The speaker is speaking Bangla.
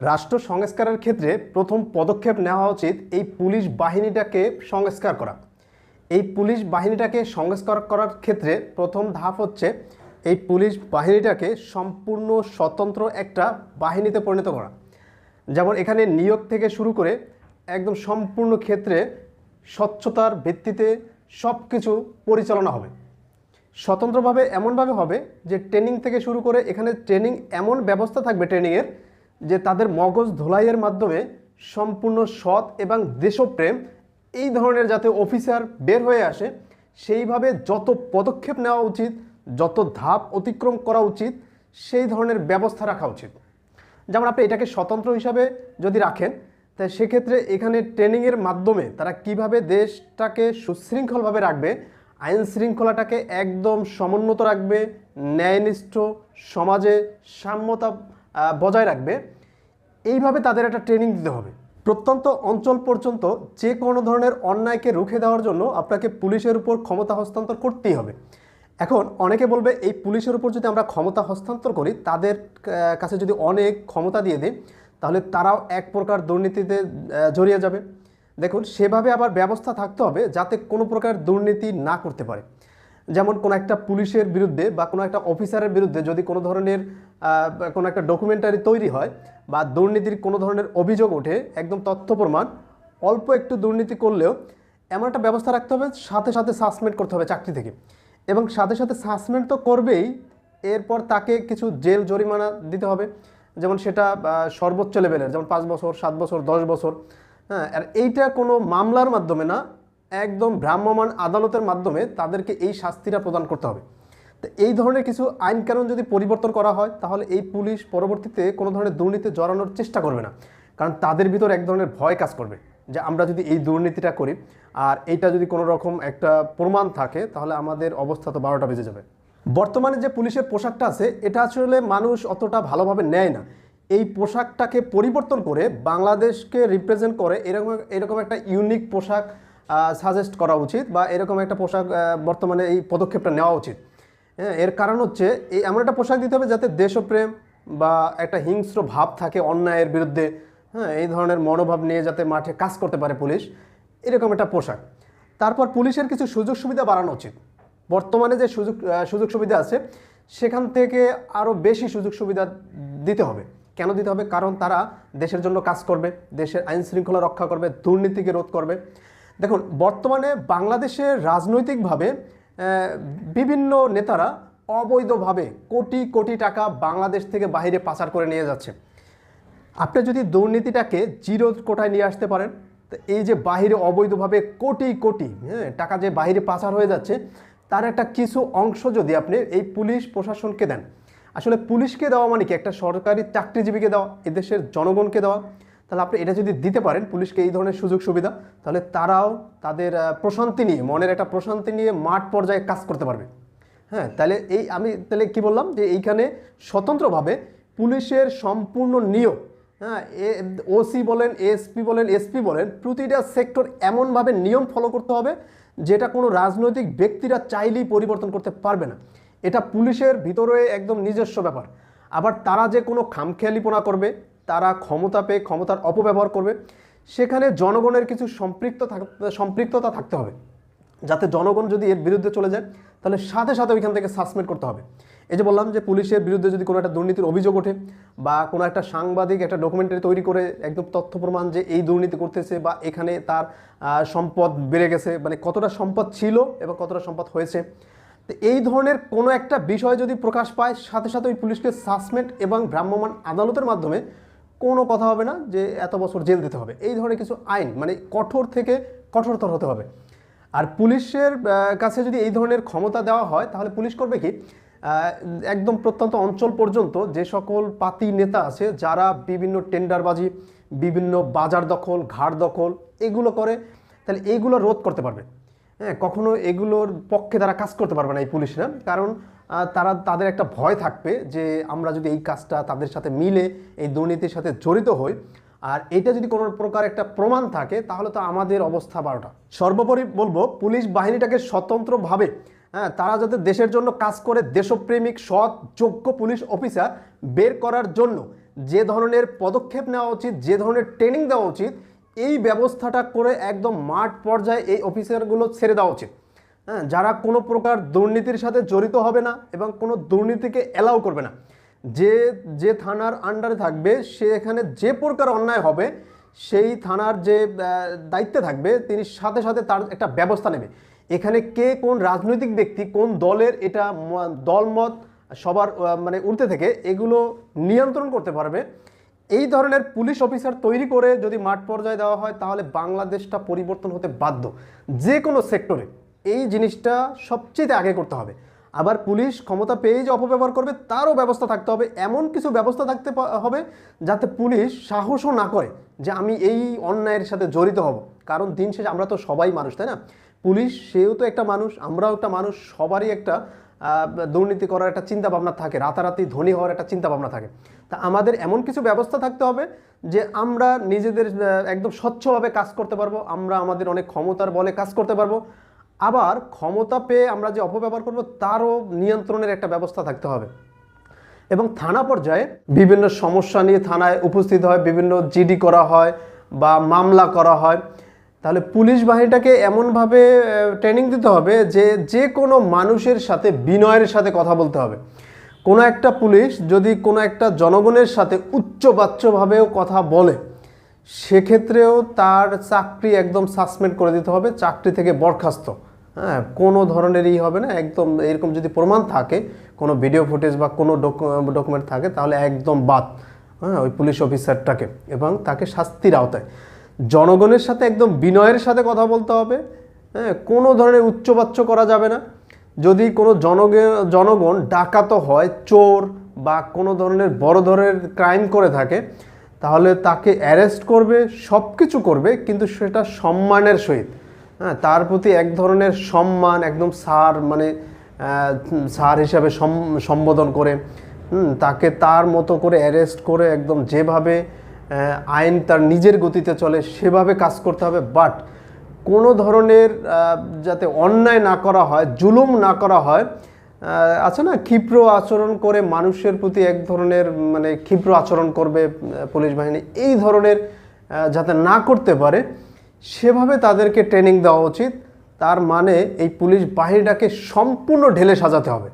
রাষ্ট্র সংস্কারের ক্ষেত্রে প্রথম পদক্ষেপ নেওয়া উচিত এই পুলিশ বাহিনীটাকে সংস্কার করা। এই পুলিশ বাহিনীটাকে সংস্কার করার ক্ষেত্রে প্রথম ধাপ হচ্ছে এই পুলিশ বাহিনীটাকে সম্পূর্ণ স্বতন্ত্র একটা বাহিনীতে পরিণত করা। যেমন এখানে নিয়োগ থেকে শুরু করে একদম সম্পূর্ণ ক্ষেত্রে স্বচ্ছতার ভিত্তিতে সব কিছু পরিচালনা হবে। স্বতন্ত্রভাবে এমনভাবে হবে যে ট্রেনিং থেকে শুরু করে এখানে ট্রেনিং এমন ব্যবস্থা থাকবে ট্রেনিংয়ের যে তাদের মগজ ধোলাইয়ের মাধ্যমে সম্পূর্ণ সৎ এবং দেশপ্রেম এই ধরনের যাতে অফিসার বের হয়ে আসে, সেইভাবে যত পদক্ষেপ নেওয়া উচিত, যত ধাপ অতিক্রম করা উচিত, সেই ধরনের ব্যবস্থা রাখা উচিত। যেমন আপনি এটাকে স্বতন্ত্র হিসাবে যদি রাখেন তাই সেক্ষেত্রে এখানে ট্রেনিংয়ের মাধ্যমে তারা কীভাবে দেশটাকে সুশৃঙ্খলভাবে রাখবে, আইন শৃঙ্খলাটাকে একদম সমুন্নত রাখবে, ন্যায়নিষ্ঠ সমাজে সাম্যতা বজায় রাখবে, এইভাবে তাদের একটা ট্রেনিং দিতে হবে। প্রত্যন্ত অঞ্চল পর্যন্ত যে কোনো ধরনের অন্যায়কে রুখে দেওয়ার জন্য আপনাকে পুলিশের উপর ক্ষমতা হস্তান্তর করতেই হবে। এখন অনেকে বলবে, এই পুলিশের উপর যদি আমরা ক্ষমতা হস্তান্তর করি, তাদের কাছে যদি অনেক ক্ষমতা দিয়ে দিই, তাহলে তারাও এক প্রকার দুর্নীতিতে জড়িয়ে যাবে। দেখুন, সেভাবে আবার ব্যবস্থা থাকতে হবে যাতে কোনো প্রকার দুর্নীতি না করতে পারে। যেমন কোনো একটা পুলিশের বিরুদ্ধে বা কোনো একটা অফিসারের বিরুদ্ধে যদি কোনো ধরনের কোনো একটা ডকুমেন্টারি তৈরি হয় বা দুর্নীতির কোনো ধরনের অভিযোগ ওঠে, একদম তথ্য প্রমাণ, অল্প একটু দুর্নীতি করলেও এমন একটা ব্যবস্থা রাখতে হবে, সাথে সাথে সাসপেন্ড করতে হবে চাকরি থেকে। এবং সাথে সাথে সাসপেন্ড তো করবেই, এরপর তাকে কিছু জেল জরিমানা দিতে হবে। যেমন সেটা সর্বোচ্চ লেভেলের যেমন পাঁচ বছর, সাত বছর, দশ বছর হ্যাঁ আর এইটা কোনো মামলার মাধ্যমে না একদম ভ্রাম্যমাণ আদালতের মাধ্যমে তাদেরকে এই শাস্তিটা প্রদান করতে হবে। তো এই ধরনের কিছু আইন কানুন যদি পরিবর্তন করা হয়, তাহলে এই পুলিশ পরবর্তীতে কোনো ধরনের দুর্নীতি জড়ানোর চেষ্টা করবে না। কারণ তাদের ভিতর এক ধরনের ভয় কাজ করবে যে আমরা যদি এই দুর্নীতিটা করি আর এইটা যদি কোনো রকম একটা প্রমাণ থাকে, তাহলে আমাদের অবস্থা তো বারোটা বেজে যাবে। বর্তমানে যে পুলিশের পোশাকটা আছে, এটা আসলে মানুষ অতটা ভালোভাবে নেয় না। এই পোশাকটাকে পরিবর্তন করে বাংলাদেশকে রিপ্রেজেন্ট করে এরকম এরকম একটা ইউনিক পোশাক সাজেস্ট করা উচিত বা এরকম একটা পোশাক বর্তমানে এই পদক্ষেপটা নেওয়া উচিত। হ্যাঁ এর কারণ হচ্ছে এই এমন একটা পোশাক দিতে হবে যাতে দেশপ্রেম বা একটা হিংস্র ভাব থাকে অন্যায়ের বিরুদ্ধে। হ্যাঁ এই ধরনের মনোভাব নিয়ে যাতে মাঠে কাজ করতে পারে পুলিশ, এরকম একটা পোশাক। তারপর পুলিশের কিছু সুযোগ সুবিধা বাড়ানো উচিত। বর্তমানে যে সুযোগ সুযোগ সুবিধা আছে, সেখান থেকে আরও বেশি সুযোগ সুবিধা দিতে হবে। কেন দিতে হবে? কারণ তারা দেশের জন্য কাজ করবে, দেশের আইন শৃঙ্খলা রক্ষা করবে, দুর্নীতিকে রোধ করবে। দেখুন, বর্তমানে বাংলাদেশে রাজনৈতিকভাবে বিভিন্ন নেতারা অবৈধভাবে কোটি কোটি টাকা বাংলাদেশ থেকে বাহিরে পাচার করে নিয়ে যাচ্ছে। আপনি যদি দুর্নীতিটাকে জিরো কোটায় নিয়ে আসতে পারেন, তো এই যে বাহিরে অবৈধভাবে কোটি কোটি হ্যাঁ টাকা যে বাহিরে পাচার হয়ে যাচ্ছে, তার একটা কিছু অংশ যদি আপনি এই পুলিশ প্রশাসনকে দেন। আসলে পুলিশকে দেওয়া মানে কি? একটা সরকারি চাকরিজীবীকে দেওয়া, এদেশের জনগণকে দেওয়া। তাহলে আপনি এটা যদি দিতে পারেন পুলিশকে এই ধরনের সুযোগ সুবিধা, তাহলে তারাও তাদের প্রশান্তি নিয়ে, মনের একটা প্রশান্তি নিয়ে মাঠ পর্যায়ে কাজ করতে পারবে। হ্যাঁ তাহলে এই আমি তাহলে কি বললাম যে এইখানে স্বতন্ত্রভাবে পুলিশের সম্পূর্ণ নিয়োগ হ্যাঁ এ, ওসি বলেন, এসপি বলেন এসপি বলেন, প্রতিটা সেক্টর এমনভাবে নিয়ম ফলো করতে হবে যেটা কোনো রাজনৈতিক ব্যক্তিরা চাইলেই পরিবর্তন করতে পারবে না। এটা পুলিশের ভিতরে একদম নিজস্ব ব্যাপার। আবার তারা যে কোনো খামখেয়ালিপনা করবে তারা ক্ষমতা পেয়ে ক্ষমতার অপব্যবহার করবে। সেখানে জনগণের কিছু সম্পৃক্ত সম্পৃক্ততা থাকতে হবে। যাতে জনগণ যদি এর বিরুদ্ধে চলে যায়, তাহলে সাথে সাথে ওইখান থেকে সাসপেন্ড করতে হবে। এই যে বললাম যে পুলিশের বিরুদ্ধে যদি কোনো একটা দুর্নীতির অভিযোগ ওঠে বা কোনো একটা সাংবাদিক একটা ডকুমেন্টারি তৈরি করে একদম তথ্য প্রমাণ যে এই দুর্নীতি করতেছে বা এখানে তার সম্পদ বেড়ে গেছে মানে কতটা সম্পদ ছিল এবং কতটা সম্পদ হয়েছে, তো এই ধরনের কোনো একটা বিষয় যদি প্রকাশ পায়, সাথে সাথে ওই পুলিশকে সাসপেন্ড এবং ভ্রাম্যমাণ আদালতের মাধ্যমে কোনো কথা হবে না যে এত বছর জেল দিতে হবে। এই ধরনের কিছু আইন মানে কঠোর থেকে কঠোরতর হতে হবে। আর পুলিশের কাছে যদি এই ধরনের ক্ষমতা দেওয়া হয়, তাহলে পুলিশ করবে কি? একদম প্রত্যন্ত অঞ্চল পর্যন্ত যে সকল পাতি নেতা আছে, যারা বিভিন্ন টেন্ডারবাজি, বিভিন্ন বাজার দখল, ঘাট দখল, এগুলো করে, তাহলে এইগুলো রোধ করতে পারবে। হ্যাঁ কখনো এগুলোর পক্ষে তারা কাজ করতে পারবে না এই পুলিশরা, কারণ তারা, তাদের একটা ভয় থাকবে যে আমরা যদি এই কাজটা তাদের সাথে মিলে, এই দুর্নীতির সাথে জড়িত হই। আর এটা যদি কোনো প্রকার একটা প্রমাণ থাকে, তাহলে তো আমাদের অবস্থা বারোটা। সর্বোপরি বলব, পুলিশ বাহিনীটাকে স্বতন্ত্রভাবে হ্যাঁ তারা যাতে দেশের জন্য কাজ করে, দেশপ্রেমিক, সৎ, যোগ্য পুলিশ অফিসার বের করার জন্য যে ধরনের পদক্ষেপ নেওয়া উচিত, যে ধরনের ট্রেনিং দেওয়া উচিত, এই ব্যবস্থাটা করে একদম মাঠ পর্যায়ে এই অফিসারগুলো ছেড়ে দেওয়া উচিত। হ্যাঁ যারা কোনো প্রকার দুর্নীতির সাথে জড়িত হবে না এবং কোনো দুর্নীতিকে অ্যালাউ করবে না। যে যে থানার আন্ডারে থাকবে, সে এখানে যে প্রকার অন্যায় হবে, সেই থানার যে দায়িত্বে থাকবে, তিনি সাথে সাথে তার একটা ব্যবস্থা নেবে। এখানে কে কোন রাজনৈতিক ব্যক্তি, কোন দলের এটা দলমত সবার মানে উঠতে থেকে এগুলো নিয়ন্ত্রণ করতে পারবে। এই ধরনের পুলিশ অফিসার তৈরি করে যদি মাঠ পর্যায়ে দেওয়া হয়, তাহলে বাংলাদেশটা পরিবর্তন হতে বাধ্য। যে কোনো সেক্টরে এই জিনিসটা সবচেয়ে আগে করতে হবে। আবার পুলিশ ক্ষমতা পেয়েই যে অপব্যবহার করবে, তারও ব্যবস্থা থাকতে হবে। এমন কিছু ব্যবস্থা থাকতে হবে যাতে পুলিশ সাহসও না করে যে আমি এই অন্যায়ের সাথে জড়িত হব। কারণ দিন শেষে আমরা তো সবাই মানুষ, তাই না? পুলিশ সেও তো একটা মানুষ, আমরাও একটা মানুষ, সবারই একটা দুর্নীতি করার একটা চিন্তা ভাবনা থাকে। রাতারাতি ধনী হওয়ার একটা চিন্তা ভাবনা থাকে। তা আমাদের এমন কিছু ব্যবস্থা থাকতে হবে যে আমরা নিজেদের একদম স্বচ্ছভাবে কাজ করতে পারব, আমরা আমাদের অনেক ক্ষমতার বলে কাজ করতে পারব। আবার ক্ষমতা পেয়ে আমরা যে অপব্যবহার করব, তারও নিয়ন্ত্রণের একটা ব্যবস্থা থাকতে হবে। এবং থানা পর্যায়ে বিভিন্ন সমস্যা নিয়ে থানায় উপস্থিত হয়, বিভিন্ন জিডি করা হয় বা মামলা করা হয়। তাহলে পুলিশ বাহিনীটাকে এমনভাবে ট্রেনিং দিতে হবে যে যে কোনো মানুষের সাথে বিনয়ের সাথে কথা বলতে হবে। কোনো একটা পুলিশ যদি কোনো একটা জনগণের সাথে উচ্চবাচ্যভাবেও কথা বলে, সেক্ষেত্রেও তার চাকরি একদম সাসপেন্ড করে দিতে হবে, চাকরি থেকে বরখাস্ত। হ্যাঁ কোনো ধরনেরই হবে না। একদম এরকম যদি প্রমাণ থাকে, কোনো ভিডিও ফুটেজ বা কোনো ডকুমেন্ট থাকে, তাহলে একদম বাদ হ্যাঁ ওই পুলিশ অফিসারটাকে এবং তাকে শাস্তির আওতায়। জনগণের সাথে একদম বিনয়ের সাথে কথা বলতে হবে হ্যাঁ কোনো ধরনের উচ্চবাচ্য করা যাবে না। যদি কোনো জনগণ জনগণ ডাকাতো হয়, চোর বা কোনো ধরনের বড় ধরনের ক্রাইম করে থাকে, তাহলে তাকে অ্যারেস্ট করবে সব কিছু করবে, কিন্তু সেটা সম্মানের সহিত। হ্যাঁ তার প্রতি এক ধরনের সম্মান, একদম স্যার মানে স্যার হিসাবে সম্বোধন করে তাকে তার মতো করে অ্যারেস্ট করে একদম যেভাবে আইন তার নিজের গতিতে চলে সেভাবে কাজ করতে হবে। বাট কোনো ধরনের যাতে অন্যায় না করা হয়, জুলুম না করা হয় আছে না, ক্ষিপ্র আচরণ করে মানুষের প্রতি এক ধরনের মানে ক্ষিপ্র আচরণ করবে পুলিশ বাহিনী, এই ধরনের যাতে না করতে পারে সেভাবে তাদেরকে ট্রেনিং দেওয়া উচিত। তার মানে এই পুলিশ বাহিনীটাকে সম্পূর্ণ ঢেলে সাজাতে হবে।